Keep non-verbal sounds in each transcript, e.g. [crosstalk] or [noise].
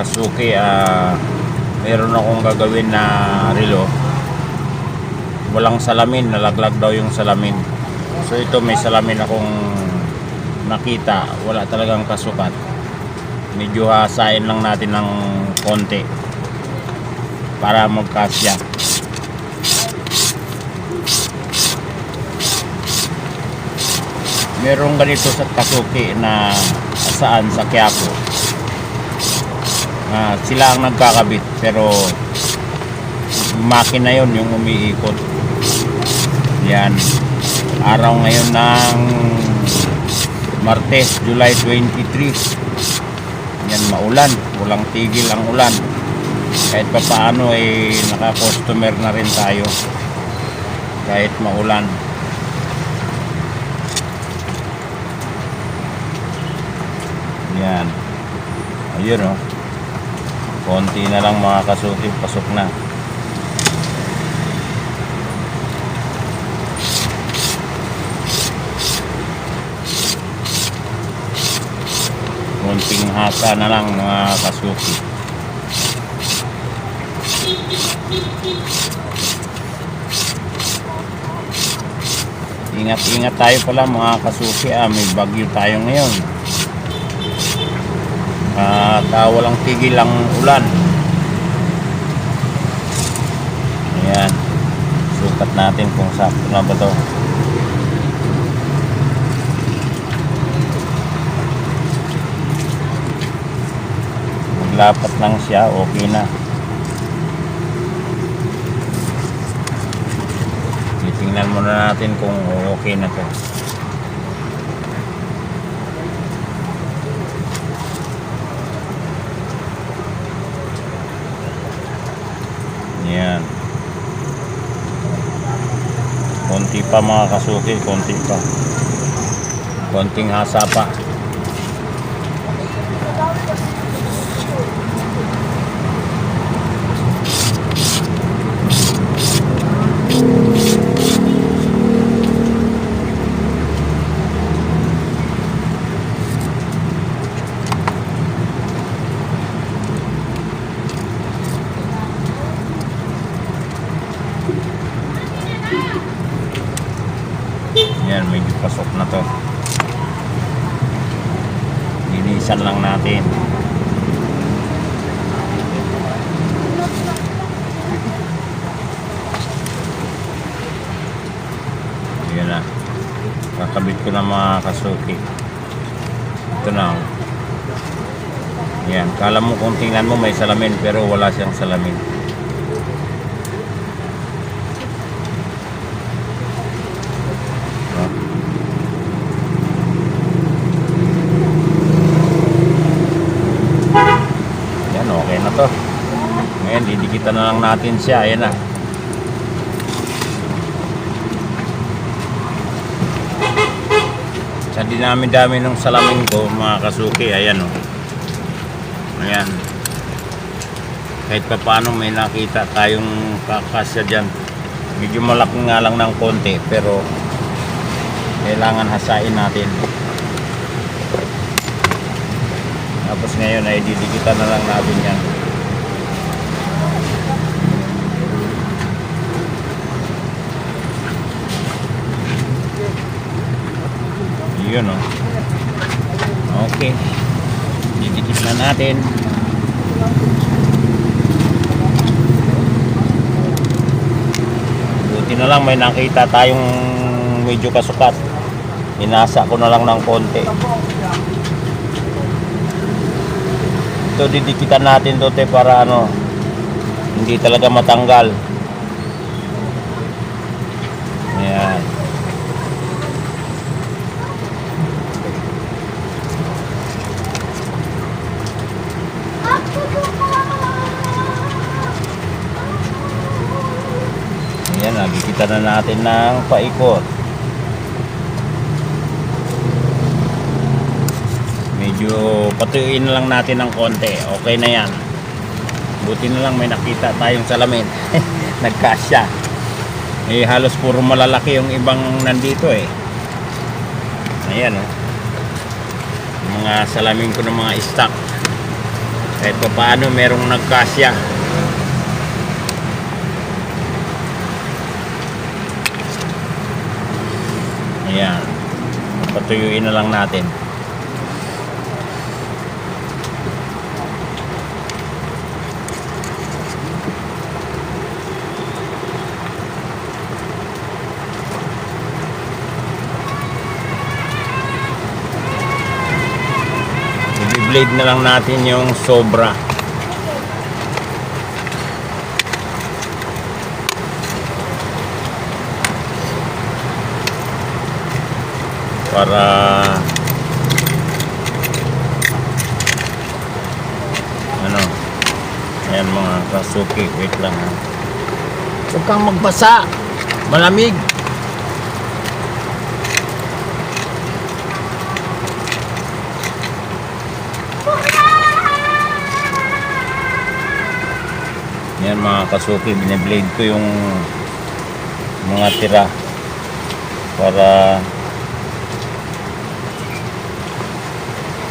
Kasuki, ah, meron akong gagawin na relo. Walang salamin, nalaglag daw yung salamin. So ito may salamin akong nakita, wala talagang kasukat. Medyo hasain lang natin ng konti para magkasya. Merong ganito sa Kasuki na saan sa Quiapo. Ah, sila ang nagkakabit pero makina yon yung umiikot. Yan. Araw ngayon ng Martes, July 23. Yan maulan, walang tigil ang ulan. Kahit pa paano eh naka-customer na rin tayo. Kahit maulan. Yan. Ayun oh. Konti na lang mga kasuki, pasok na. Konting hasa na lang mga kasuki. Ingat-ingat tayo pala mga kasuki ah, may bagyo tayo ngayon. At ah, walang tigil ang ulan. Ayan. Sukat natin kung sakto na ba to. Maglapat lang siya, okay na. Titingnan muna natin kung okay na to. Yan. Konti pa mga kasuki, konti pa. Konting hasa pa. Yan, medyo pasok na to. Linisan lang natin. Yan na. Kakabit ko na mga kasuki. Ito na. oh. Yan. Kala mo kung tingnan mo may salamin pero wala siyang salamin. No? Yan, okay na to. Ngayon, didikitan na lang natin siya. Ayan na. Sa dinami-dami ng salamin ko, mga kasuki, ayan o. Ayan. Kahit pa paano may nakita tayong kakasya dyan. Medyo malaki nga lang ng konti, pero kailangan hasain natin. Tapos ngayon ay didikitan na lang natin yan. Yun o. Okay. Didikit na natin. Buti na lang may nakita tayong medyo kasukat. Inasa ko na lang ng konti. Ito didikitan natin to te para ano hindi talaga matanggal. Ayan. Nakikita na natin ng paikot. Medyo patuyuin na lang natin ng konti. Okay na yan. Buti na lang may nakita tayong salamin. [laughs] Nagkasya. Eh, halos puro malalaki yung ibang nandito eh. Ayan oh. Mga salamin ko ng mga stock. Kahit pa paano merong nagkasya. Ayan. Patuyuin na lang natin. I-blade na lang natin yung sobra. Para ano? Ayan mga kasuki. Wait lang ha? Huwag kang magbasa. Malamig. Yan mga kasuki, biniblade ko yung mga tira para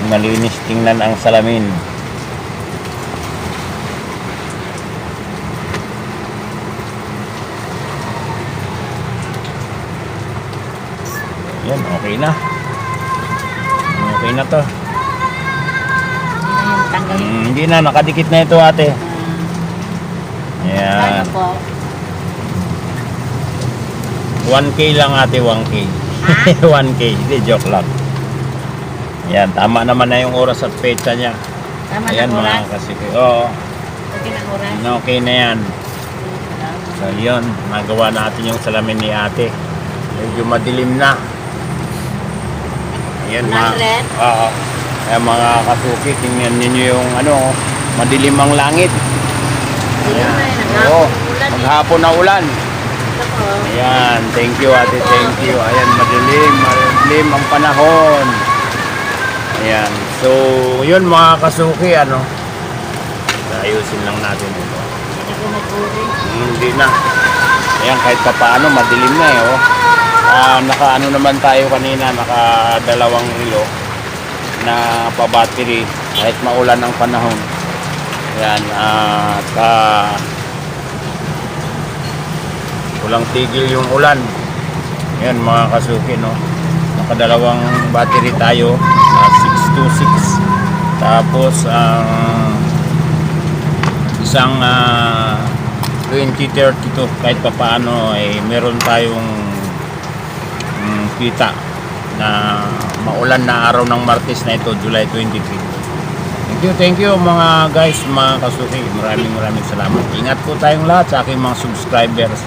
malinis tingnan ang salamin. Yan, okay na. Okay na to. Mm, hindi na, nakadikit na ito ate. Yan. Ano po? 1K lang ate, 1K. 1K, [laughs] hindi joke lang. Yan, tama naman na yung oras at petsa niya. Tama Ayan ng mga oras. kasi. Oo, Okay ng oras. okay na yan. So yun, nagawa natin yung salamin ni ate. Medyo madilim na. Ayan mga, 100? oo. Ayan mga kasuki, tingnan ninyo yung ano, madilim ang langit. Na yun. Oo, eh. maghapon na ulan. Ayan, thank you ate, thank you. Ayan, madilim, madilim ang panahon. Ayan, so yun mga kasuki, ano, ayusin lang natin ito. Hindi na. Ayan, kahit pa paano, madilim na eh, oh. Ah, naka ano naman tayo kanina, naka dalawang relo na pa-battery kahit maulan ang panahon. Ayan, at ah, walang tigil yung ulan. Ayan mga kasuki, no. Nakadalawang battery tayo, ah, 626. Tapos, ang isang ah, 2032 kahit pa paano ay meron tayong mm, kita na maulan na araw ng Martes na ito, July 23. Thank you, thank you mga guys, mga kasuki. Maraming maraming salamat. Ingat po tayong lahat sa aking mga subscribers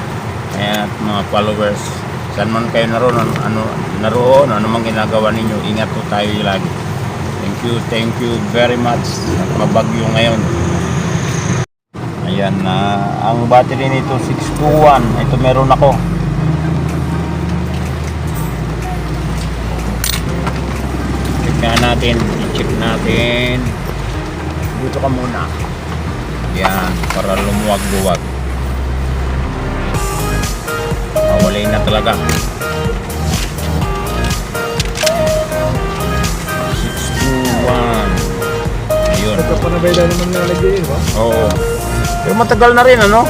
at mga followers. Saan man kayo naroon, ano, naroon, ano mang ginagawa ninyo, ingat po tayo lagi. You, thank you very much. Mabagyo ngayon. Ayan na ang battery nito 621. Ito meron ako. Check natin, i-check natin. Dito ka muna. Yan, para lumuwag-luwag. Mawalay na talaga. 621. Ayun. Ito pa na ba ilan naman nalagay yun, ba? Oo. Pero matagal na rin, ano?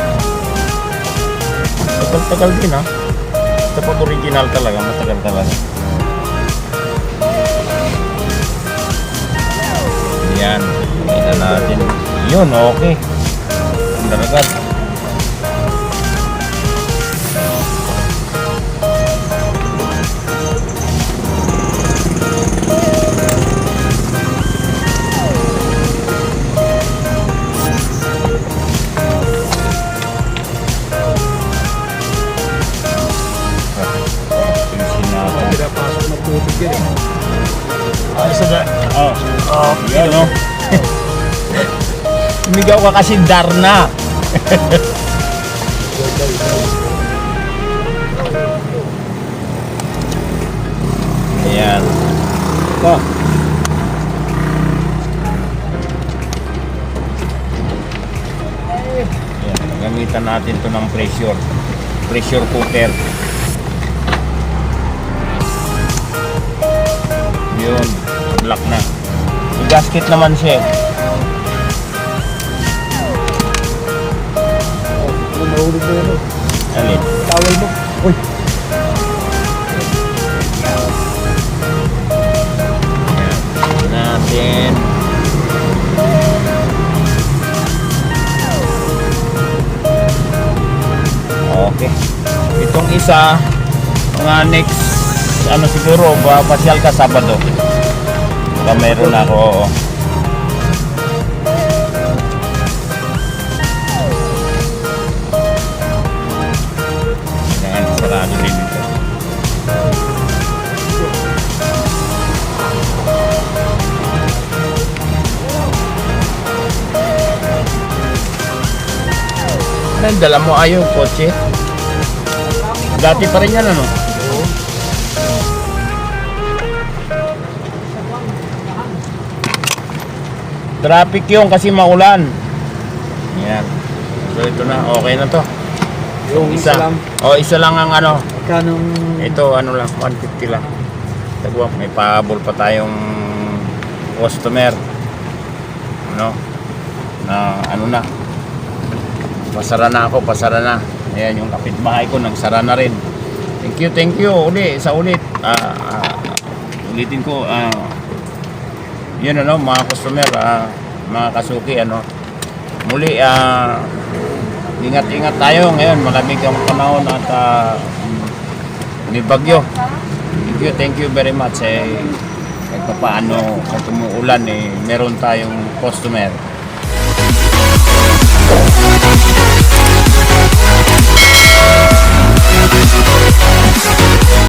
Tagal-tagal din, ha? Ito pag original talaga, matagal talaga. Yan. Tingnan natin. Yun, okay. Ang daragat. Sumigaw ka kasi Darna. Ayan. Pa, Ayan. Gamitan natin to ng pressure. Pressure cooker. Yun. Black na. May gasket naman siya. Uy. Natin. Okay. Itong isa, mga next, ano siguro, pasyal ka Sabado. Baka mayroon ako, oo. Sarado din ito. Ano, dala mo ayaw yung kotse? Dati pa rin yan ano? Traffic yung kasi maulan. Yan. So ito na, okay na to. Yung Isa. isa lang. O, isa lang ang ano. Kanong... Ito ano lang, 150 lang. Tagwa, may pahabol pa tayong customer. Ano? Na ano na. Pasara na ako, pasara na. Ayan yung kapitbahay ko, nagsara na rin. Thank you, thank you. Uli, sa ulit. Ah, ah, ulitin ko, ah, yun ano, mga customer, ah, mga kasuki, ano, muli, ah, ingat-ingat tayo ngayon. Malamig ang panahon at uh, may bagyo. Thank you, thank you very much. Eh, kahit pa paano kung tumuulan, eh, meron tayong customer.